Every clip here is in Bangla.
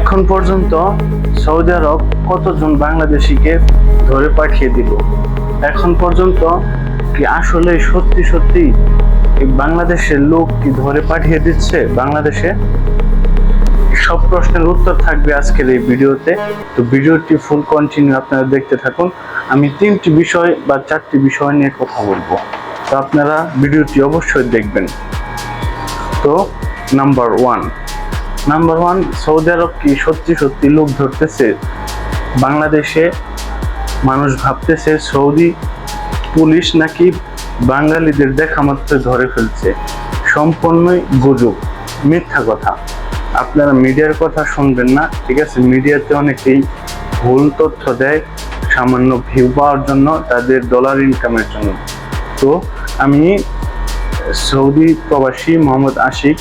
এখন পর্যন্ত সৌদি আরব কতজন বাংলাদেশিকে ধরে পাঠিয়ে দিল? এখন পর্যন্ত কি আসলে সত্যি সত্যি বাংলাদেশের লোক কি ধরে পাঠিয়ে দিচ্ছে বাংলাদেশে? সব প্রশ্নের উত্তর থাকবে আজকের এই ভিডিওতে। তো ভিডিওটি ফুল কন্টিনিউ আপনারা দেখতে থাকুন। আমি তিনটি বিষয় বা চারটি বিষয় নিয়ে কথা বলব। তো আপনারা ভিডিওটি অবশ্যই দেখবেন। তো number one number one Saudi Arab কি সত্যি সত্যি লোক ধরতেছে? বাংলাদেশে মানুষ ভাবতেছে সৌদি পুলিশ নাকি বাঙালিদের দেখা মাত্র ধরে ফেলছে। সম্পূর্ণই গুজব, মিথ্যা কথা। আপনারা মিডিয়ার কথা শুনবেন না, ঠিক আছে? মিডিয়াতে অনেকেই ভুল তথ্য দেয়, সামান্য ভিউ পাওয়ার জন্য তাদের ডলার ইনকামের জন্য। তো আমি সৌদি প্রবাসী মোহাম্মদ আশিক,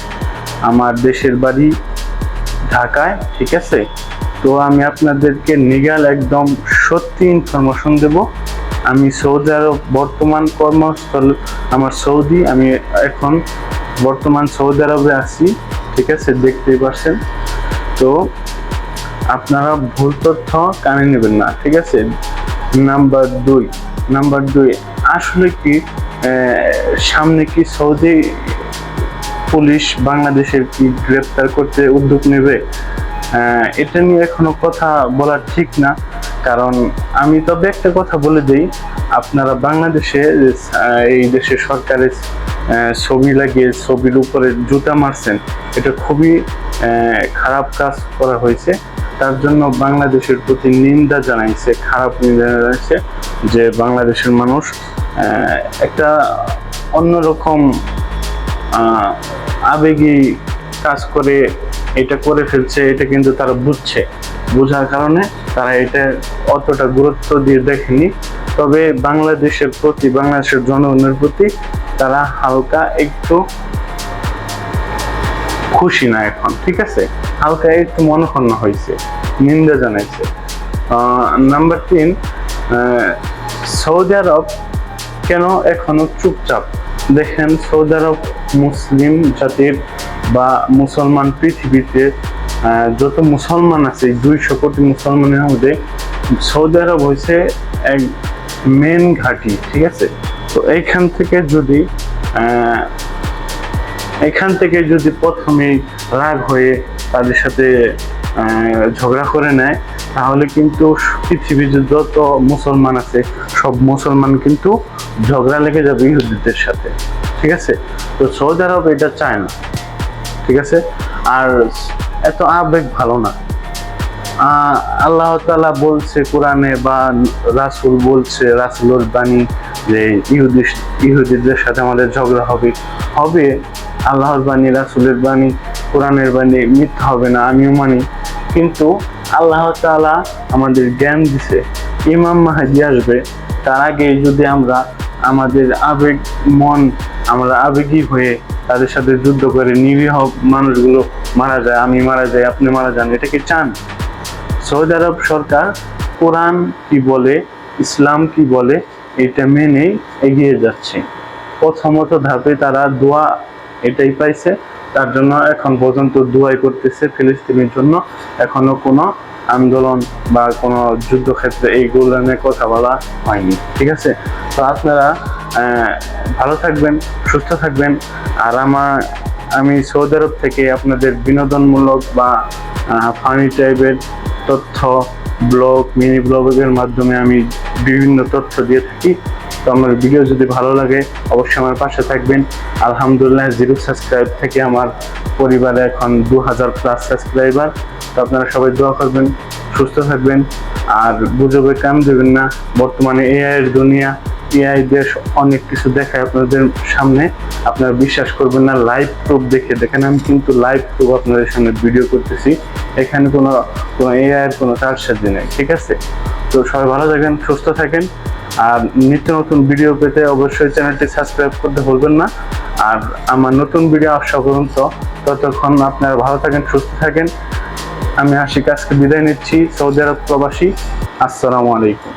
আমার দেশের বাড়ি ঢাকায়, ঠিক আছে? তো আমি আপনাদেরকে নিগাল একদম সত্যি ইনফরমেশন দেব। আমি সৌদি আরব বর্তমান কর্মস্থল, আমার সৌদি, আমি এখন বর্তমান সৌদি আরবে আছি, ঠিক আছে? দেখতেই পাচ্ছেন তো আপনারা ভুল তথ্য কানে নেবেন না, ঠিক আছে? নাম্বার দুই নাম্বার দুই, আসলে কি সামনে কি সৌদি পুলিশ বাংলাদেশের কি গ্রেপ্তার করতে উদ্যোগ নেবে? এটা নিয়ে এখনও কথা বলা ঠিক না। কারণ আমি তবে একটা কথা বলে দিই, আপনারা বাংলাদেশে এই দেশে সরকারের ছবি লাগিয়ে ছবির উপরে জুতা মারছেন, এটা খুবই খারাপ কাজ করা হয়েছে। তার জন্য বাংলাদেশের প্রতি নিন্দা জানাইছে, খারাপ নিন্দা জানাইছে যে বাংলাদেশের মানুষ একটা অন্যরকম আবেগী কাজ করে এটা করে ফেলছে, এটা কিন্তু তারা বুঝছে। বোঝার কারণে তারা এটা অতটা গুরুত্ব দিয়ে দেখেনি। তবে বাংলাদেশের প্রতি, বাংলাদেশের জনগণের প্রতি তারা হালকা একটু খুশি না এখন, ঠিক আছে? হালকা একটু মনক্ষণ হয়েছে, নিন্দা জানাইছে। নাম্বার তিন সৌদি আরব কেন এখনও চুপচাপ? দেখেন সৌদি আরব মুসলিম জাতির বা মুসলমান পৃথিবীতে যত মুসলমান আছে, দুইশো কোটি মুসলমানের মধ্যে সৌদি আরব হয়েছে এক মেন ঘাঁটি, ঠিক আছে? তো এইখান থেকে যদি এখান থেকে যদি প্রথমে রাগ হয়ে তাদের সাথে ঝগড়া করে নেয় তাহলে কিন্তু পৃথিবীর যত মুসলমান আছে, সব মুসলমান কিন্তু ঝগড়া লেগে যাবে ইহুদিদের সাথে, ঠিক আছে? তো সৌদি আরব এটা চায় না, ঠিক আছে? আর এত আবেগ ভালো না। আল্লাহ তাআলা বলছে কোরআনে বা রাসূল বলছে, রাসূলের বাণী যে ইহুদি, ইহুদিদের সাথে আমাদের ঝগড়া হবে হবে। আল্লাহর বাণী, রাসূলের বাণী, কোরআনের বাণী মিথ্যা হবে না, আমিও মানি। কিন্তু আল্লাহ তাআলা আমাদের জ্ঞান দিছে। ইমাম মাহাদি আসবে, তার আগে যদি আমরা আমাদের আবেগ, মন আমরা আবেগী হয়ে তাদের সাথে যুদ্ধ করে নিরীহ মানুষগুলো মারা যায়, আমি মারা যাই, আপনি মারা যান, এটা কি চান? সৌদি আরব সরকার কোরআন কি বলে, ইসলাম কি বলে, এটা মেনেই এগিয়ে যাচ্ছে। প্রথমত ধাপে তারা দোয়া এটাই পাইছে। তার জন্য এখন পর্যন্ত দুয়াই করতেছে ফিলিস্তিনের জন্য। এখনও কোনো আন্দোলন বা কোনো যুদ্ধক্ষেত্রে এইগুলো নিয়ে কথা বলা হয়নি, ঠিক আছে? তো আপনারা ভালো থাকবেন, সুস্থ থাকবেন। আর আমার, আমি সৌদি আরব থেকে আপনাদের বিনোদনমূলক বা ফানি টাইপের তথ্য ব্লগ মিনি ব্লগের মাধ্যমে আমি বিভিন্ন তথ্য দিয়ে থাকি। তো আমার ভিডিও যদি ভালো লাগে, অবশ্যই আমার পাশে থাকবেন। আলহামদুলিল্লাহ, জিরো সাবস্ক্রাইব থেকে আমার পরিবারে এখন দু হাজার প্লাস সাবস্ক্রাইবার তো আপনারা সবাই দোয়া করবেন, সুস্থ থাকবেন। আর গুজবে কান দেবেন না। বর্তমানে এআই এর দুনিয়া এআই দেশ অনেক কিছু দেখায় আপনাদের সামনে। আপনারা বিশ্বাস করবেন না লাইভ প্রুফ দেখে দেখেন। আমি কিন্তু লাইভ প্রুফ আপনাদের সামনে ভিডিও করতেছি। এখানে কোনো কোনো এআই এর কোনো কারসাজি নেই, ঠিক আছে? তো সবাই ভালো থাকেন, সুস্থ থাকেন। আর নিত্য নতুন ভিডিও পেতে অবশ্যই চ্যানেলটি সাবস্ক্রাইব করতে ভুলবেন না। আর আমার নতুন ভিডিও আসা পর্যন্ত ততক্ষণ আপনারা ভালো থাকেন, সুস্থ থাকেন। আমি আশিক, আজকে বিদায় নিচ্ছি সৌদি আরব প্রবাসী। আসসালামু আলাইকুম।